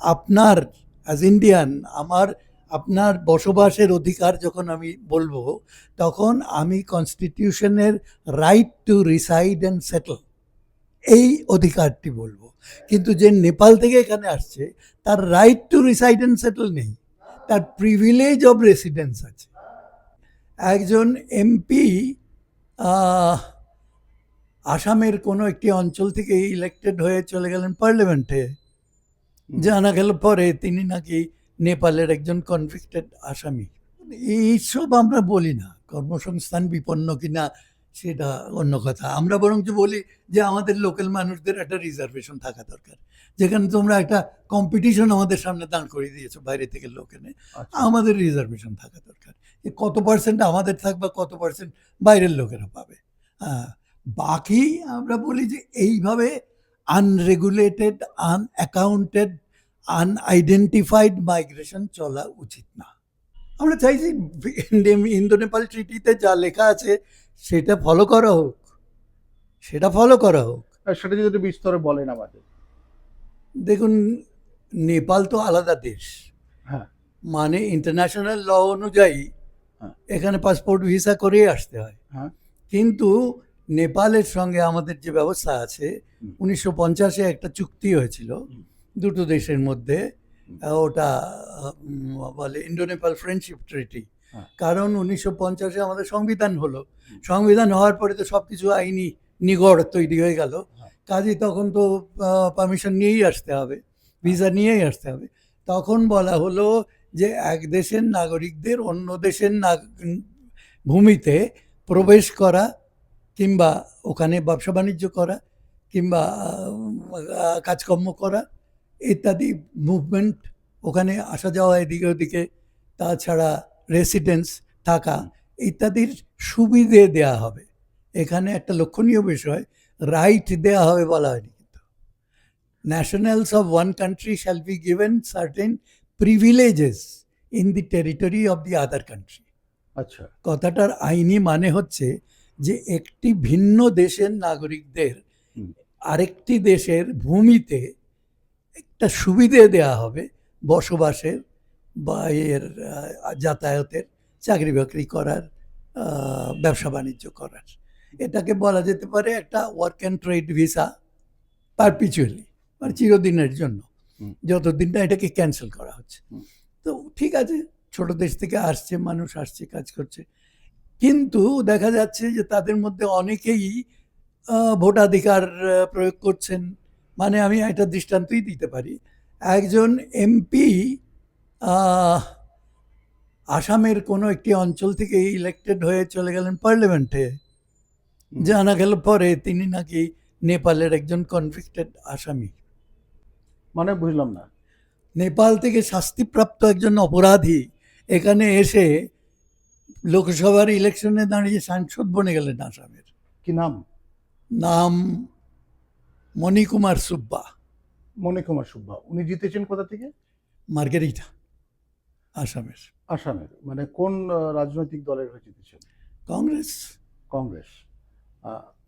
আপনার as Indian আমার, আপনার বসবাসের অধিকার যখন আমি বলব, তখন আমি কনস্টিটিউশনের right to reside and settle এই অধিকারটি বলব। কিন্তু যে নেপাল থেকে এখানে আসছে, তার right to reside and settle নেই। তার প্রিভিলেজ অব রেসিডেন্স আছে। একজন এমপি আসামের কোনো একটি অঞ্চল থেকে ইলেক্টেড হয়ে চলে গেলেন পার্লামেন্টে জানা গেল পরে তিনি নাকি নেপালের একজন কনভিক্টেড আসামি। এইসব আমরা বলি না। কর্মসংস্থান বিপন্ন কিনা সেটা অন্য কথা। আমরা বরঞ্চ বলি যে আমাদের লোকাল মানুষদের একটা রিজার্ভেশন থাকা দরকার। যেখানে তোমরা একটা কম্পিটিশন আমাদের সামনে দাঁড় করিয়ে দিয়েছ বাইরে থেকে লোক এনে। আচ্ছা। আমাদের রিজার্ভেশন থাকা দরকার। যে কত পার্সেন্ট আমাদের থাকবে কত পার্সেন্ট বাইরের লোকেরা পাবে। বাকি আমরা বলি যে এইভাবে আনরেগুলেটেড আনঅ্যাকাউন্টেড আনআইডেন্টিফাইড মাইগ্রেশন চলা উচিত না। আমরা চাইছি ইন্দো নেপাল ট্রিটিতে যা লেখা আছে সেটা ফলো করা হোক। সেটা ফলো করা হোক। সেটা যদি বিস্তরে বলেন আমাদের। দেখুন নেপাল তো আলাদা দেশ। হ্যাঁ। মানে ইন্টারন্যাশনাল ল অনুযায়ী হ্যাঁ। এখানে পাসপোর্ট ভিসা করেই আসতে হয়। হ্যাঁ। কিন্তু নেপালের সঙ্গে আমাদের যে ব্যবস্থা আছে উনিশশো পঞ্চাশে একটা চুক্তি হয়েছিল দুটো দেশের মধ্যে ওটা বলে ইন্ডো নেপাল ফ্রেন্ডশিপ ট্রিটি হ্যাঁ। কারণ উনিশশো পঞ্চাশে আমাদের সংবিধান হলো। সংবিধান হওয়ার পরে তো সব কিছু আইনি নিগড় তৈরি হয়ে গেল। হ্যাঁ। কাজে তখন তো পারমিশন নিয়েই আসতে হবে ভিসা নিয়েই আসতে হবে। তখন বলা হলো যে এক দেশের নাগরিকদের অন্য দেশের ভূমিতে প্রবেশ করা কিংবা ওখানে ব্যবসা বাণিজ্য করা কিংবা কাজকর্ম করা ইত্যাদি মুভমেন্ট ওখানে আসা যাওয়া এদিকে ওদিকে তাছাড়া রেসিডেন্স থাকা ইত্যাদির সুবিধে দেয়া হবে। এখানে একটা লক্ষণীয় বিষয় রাইট দেয়া হবে বলা হয়নি কিন্তু। Nationals of one country shall be given certain privileges in the territory of the other country আচ্ছা। কথাটার আইনি মানে হচ্ছে যে একটি ভিন্ন দেশের নাগরিকদের আরেকটি দেশের ভূমিতে একটা সুবিধে দেয়া হবে বসবাসের বা এর যাতায়াতের চাকরি বাকরি করার ব্যবসা বাণিজ্য করার। এটাকে বলা যেতে পারে একটা work and trade visa perpetually মানে চিরদিনের জন্য। যতদিন না এটাকে ক্যান্সেল করা হচ্ছে। তো ঠিক আছে ছোট দেশ থেকে আসছে মানুষ আসছে কাজ করছে। কিন্তু দেখা যাচ্ছে যে তাদের মধ্যে অনেকেই ভোটাধিকার প্রয়োগ করছেন। মানে আমি একটা দৃষ্টান্তই দিতে পারি। একজন এমপি আসামের কোনো একটি অঞ্চল থেকে ইলেক্টেড হয়ে চলে গেলেন পার্লামেন্টে জানা গেল পরে তিনি নাকি নেপালের একজন কনভিক্টেড আসামি। মানে বুঝলাম না। নেপাল থেকে শাস্তিপ্রাপ্ত একজন অপরাধী এখানে এসে লোকসভার ইলেকশনে দাঁড়িয়ে সাংসদ বনে গেলেন আসামের। কি নাম? নাম মণিকুমার সুব্বা। মণিকুমার সুব্বা উনি জিতেছেন কোথা থেকে? মার্গেরিটা আসামের। আসামের মানে কোন রাজনৈতিক দলের হয়ে জিতেছেন? কংগ্রেস। কংগ্রেস।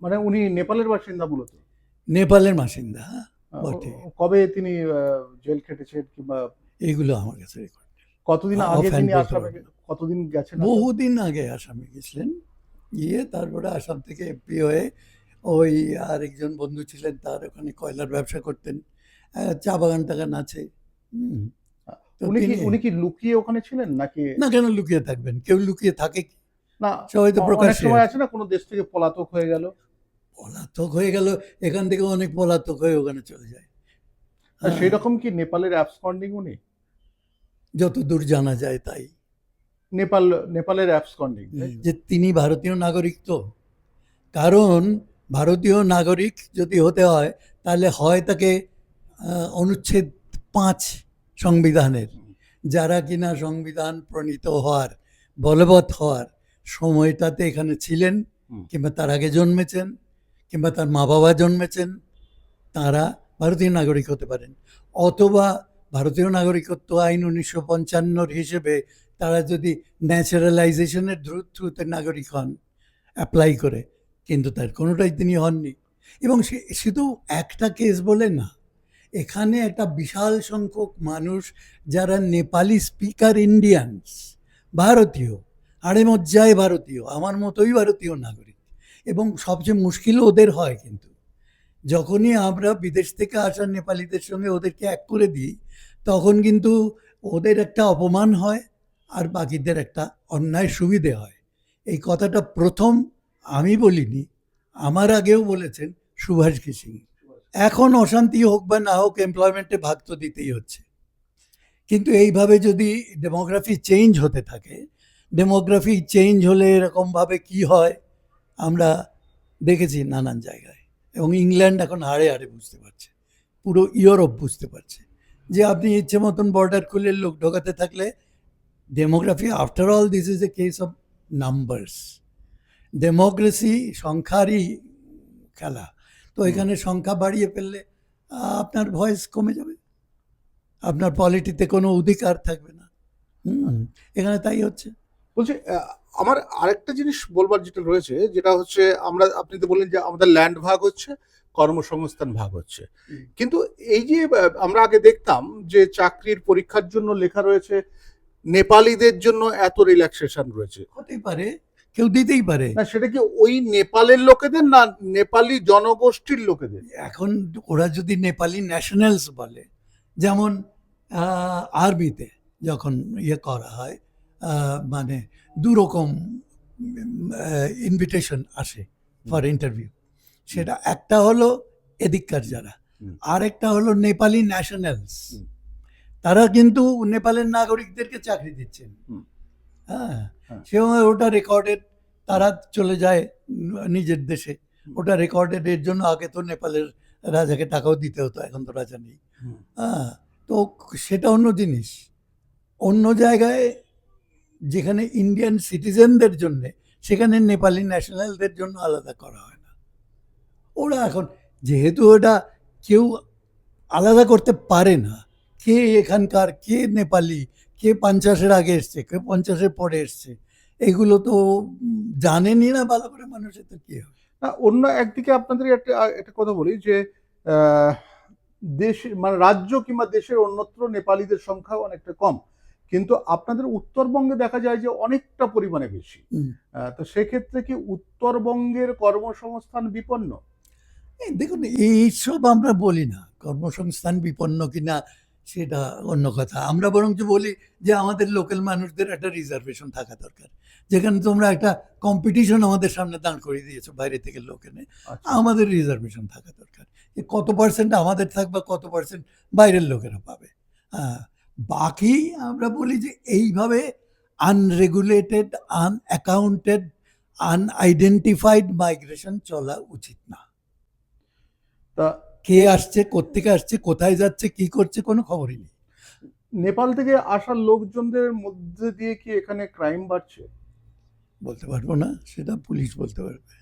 মানে উনি নেপালের বাসিন্দা মূলত? নেপালের বাসিন্দা বটে। কবে তিনি জেল খেটেছেন কিংবা এগুলো আমার কাছে রেকর্ড কতদিন আগে তিনি আসামে কতদিন গেছেন? বহুদিন আগে আসামে গেছিলেন। গিয়ে তারপরে আসাম থেকে এমপি হয়ে ওই আর একজন বন্ধু ছিলেন তার ওখানে কয়লার ব্যবসা করতেন। চা বাগান টাগান আছে। হুম। উনি কি উনি কি লুকিয়ে ওখানে ছিলেন নাকি না কেন লুকিয়ে থাকবেন? কেউ লুকিয়ে থাকে কি? না সবাই তো প্রকাশ্যে সময় আছে। আছে না কোনো দেশ থেকে পলাতক হয়ে গেল? পলাতক হয়ে গেল এখান থেকে অনেক পলাতক হয়ে ওখানে চলে যায়। হ্যাঁ, সেই রকম কি নেপালের অ্যাবসকন্ডিং উনি? যত দূর জানা যায় তাই। নেপাল নেপালের অ্যাবসকন্ডিং যে তিনি ভারতীয় নাগরিক তো। কারণ ভারতীয় নাগরিক যদি হতে হয় তাহলে হয় তাকে অনুচ্ছেদ পাঁচ সংবিধানের। যারা কিনা সংবিধান প্রণীত হওয়ার বলবৎ হওয়ার সময়টাতে এখানে ছিলেন কিংবা তার আগে জন্মেছেন কিংবা তার মা বাবা জন্মেছেন তারা ভারতীয় নাগরিক হতে পারেন। অথবা ভারতীয় নাগরিকত্ব আইন উনিশশো পঞ্চান্নর হিসেবে তারা যদি ন্যাচারালাইজেশনের দ্রুত থ্রুতে নাগরিক হন অ্যাপ্লাই করে, কিন্তু তার কোনোটাই তিনি হননি। এবং সে, শুধু একটা কেস বলে না, এখানে একটা বিশাল সংখ্যক মানুষ যারা নেপালি স্পিকার ইন্ডিয়ানস ভারতীয়, আড়ে মজ্জায় ভারতীয়, আমার মতোই ভারতীয় নাগরিক। এবং সবচেয়ে মুশকিল ওদের হয় কিন্তু যখনই আমরা বিদেশ থেকে আসা নেপালিদের সঙ্গে ওদেরকে এক করে দিই, তখন কিন্তু ওদের একটা অপমান হয় আর বাকিদের একটা অন্যায় সুবিধে হয়। এই কথাটা প্রথম আমি বলিনি, আমার আগেও বলেছেন সুভাষ সিং। এখন অশান্তি হোক বা না হোক এমপ্লয়মেন্টে ভাগ তো দিতেই হচ্ছে। কিন্তু এইভাবে যদি ডেমোগ্রাফি চেঞ্জ হতে থাকে ডেমোগ্রাফি চেঞ্জ হলে এরকমভাবে কি হয়, আমরা দেখেছি নানান জায়গায়। এবং ইংল্যান্ড এখন হাড়ে হাড়ে বুঝতে পারছে। পুরো ইউরোপ বুঝতে পারছে। যে আপনি ইচ্ছে মতন বর্ডার খুলে লোক ঢোকাতে থাকলে demography after all this is a case of numbers democracy সংখ্যারই খেলা। তো এখানে সংখ্যা বাড়িয়ে ফেললে আপনার ভয়েস কমে যাবে। আপনার পলিটিতে কোনো অধিকার থাকবে না। হুম এখানে তাই হচ্ছে। বলছি আমার আরেকটা জিনিস বলবার যেটা রয়েছে যেটা হচ্ছে আমরা আপনি তো বললেন যে আমাদের ল্যান্ড ভাগ হচ্ছে কর্মসংস্থান ভাগ হচ্ছে। কিন্তু এই যে আমরা আগে দেখতাম যে চাকরির পরীক্ষার জন্য লেখা রয়েছে নেপালিদের জন্য এত রিল্যাক্সেশন রয়েছে। হতেই পারে কেউ দিতেই পারে। না সেটা কি ওই নেপালের লোকেদের না নেপালি জনগোষ্ঠীর লোকেদের? এখন ওরা যদি নেপালি ন্যাশনালস বলে যেমন আর্মিতে যখন ইয়ে করা হয় মানে দুরকম ইনভিটেশন আসে ফর ইন্টারভিউ সেটা একটা হলো এদিককার যারা হুম। আরেকটা হলো নেপালি ন্যাশনালস তারা কিন্তু নেপালের নাগরিকদেরকে চাকরি দিচ্ছেন। হ্যাঁ হ্যাঁ। সে ওটা রেকর্ডেড তারা চলে যায় নিজের দেশে। ওটা রেকর্ডেড এর জন্য আগে তো নেপালের রাজাকে টাকাও দিতে হতো এখন তো রাজা নেই। হ্যাঁ তো সেটা অন্য জিনিস। অন্য জায়গায় যেখানে ইন্ডিয়ান সিটিজেনদের জন্য সেখানে নেপালি ন্যাশনালদের জন্য আলাদা করা হয় না। ওরা এখন যেহেতু ওটা কেউ আলাদা করতে পারে না কে এখানকার কে নেপালি কে পঞ্চাশের আগে এসছে কে পঞ্চাশের পরে এসছে এগুলো তো উম, জানেনই না ভালো করে মানুষের তো কি হবে না অন্য একদিকে আপনাদের একটা একটা কথা বলি যে দেশ মানে রাজ্য কিংবা দেশের অন্যত্র নেপালিদের সংখ্যা অনেকটা কম। কিন্তু আপনাদের উত্তরবঙ্গে দেখা যায় যে অনেকটা পরিমাণে বেশি। তো সেক্ষেত্রে কি উত্তরবঙ্গের কর্মসংস্থান বিপন্ন? এই দেখুন এইসব আমরা বলি না কর্মসংস্থান বিপন্ন কিনা সেটা অন্য কথা। আমরা বরঞ্চ বলি যে আমাদের লোকাল মানুষদের একটা রিজার্ভেশন থাকা দরকার। যেখানে তোমরা একটা কম্পিটিশন আমাদের সামনে দাঁড় করিয়ে দিয়েছ বাইরে থেকে লোক এনে। আচ্ছা। আমাদের রিজার্ভেশন থাকা দরকার। কত পার্সেন্ট আমাদের থাকবে কত পার্সেন্ট বাইরের লোকেরা পাবে। হ্যাঁ বাকি আমরা বলি যে এইভাবে আনরেগুলেটেড আনঅ্যাকাউন্টেড আনআইডেন্টিফাইড মাইগ্রেশন চলা উচিত না। তা কে আসছে কোত্থেকে আসছে কোথায় যাচ্ছে কি করছে কোনো খবরই নেই। নেপাল থেকে আসা লোকজনদের মধ্যে দিয়ে কি এখানে ক্রাইম বাড়ছে? বলতে পারব না সেটা পুলিশ বলতে পারবে।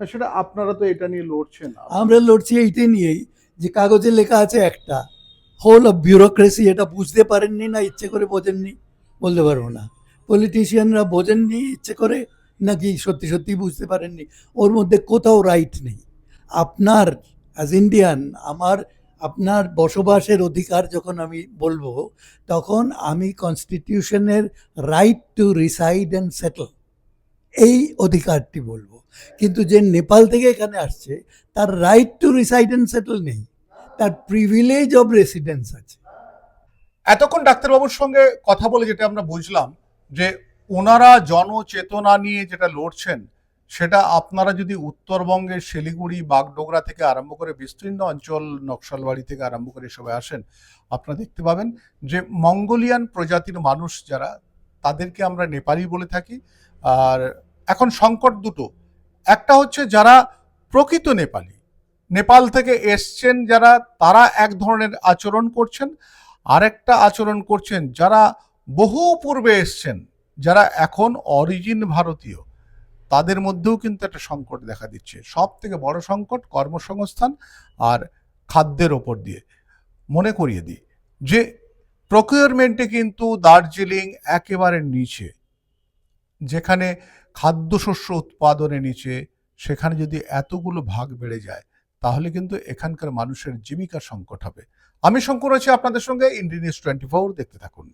সেটা আপনারা তো এটা নিয়ে লড়ছেন। আমরা লড়ছি এইটাই নিয়েই যে কাগজে লেখা আছে একটা। হোল অফ বিউরোক্রেসি এটা বুঝতে পারেননি না, ইচ্ছে করে বোঝেননি, বলতে পারব না। পলিটিশিয়ানরা বোঝেননি, ইচ্ছে করে নাকি সত্যি সত্যি বুঝতে পারেননি। ওর মধ্যে কোথাও রাইট নেই। আপনার অ্যাজ ইন্ডিয়ান আমার, আপনার বসবাসের অধিকার যখন আমি বলব, তখন আমি কনস্টিটিউশনের right to reside and settle এই অধিকারটি বলব। কিন্তু যে নেপাল থেকে এখানে আসছে, তার right to reside and settle নেই। তার প্রিভিলেজ অব রেসিডেন্স আছে। এতক্ষণ ডাক্তারবাবুর সঙ্গে কথা বলে যেটা আমরা বুঝলাম, যে ওনারা জনচেতনা নিয়ে যেটা লড়ছেন, সেটা আপনারা যদি উত্তরবঙ্গের শিলিগুড়ি, বাগডোগরা থেকে আরম্ভ করে বিস্তীর্ণ অঞ্চল, নকশালবাড়ি থেকে আরম্ভ করে সবাই আসেন, আপনারা দেখতে পাবেন যে মঙ্গোলিয়ান প্রজাতির মানুষ যারা, তাদেরকে আমরা নেপালি বলে থাকি। আর এখন সংকট দুটো। একটা হচ্ছে যারা প্রকৃত নেপালি। নেপাল থেকে এসছেন যারা, তারা এক ধরনের আচরণ করছেন। আরেকটা আচরণ করছেন যারা বহু পূর্বে এসছেন, যারা এখন অরিজিন ভারতীয়। তাদের মধ্যেও কিন্তু একটা সংকট দেখা দিচ্ছে। সব থেকে বড় সংকট কর্মসংস্থান আর খাদ্যের ওপর দিয়ে। মনে করিয়ে দিই যে প্রকিউরমেন্টে কিন্তু দার্জিলিং একেবারে নিচে। যেখানে খাদ্যশস্য উৎপাদনে নিচে, সেখানে যদি এতগুলো ভাগ বেড়ে যায় তাহলে কিন্তু এখানকার মানুষের জীবিকা সংকট হবে। আমি শঙ্কর আছি আপনাদের সঙ্গে ইন্ডিয়া নিউজ টোয়েন্টি ফোর দেখতে থাকুন।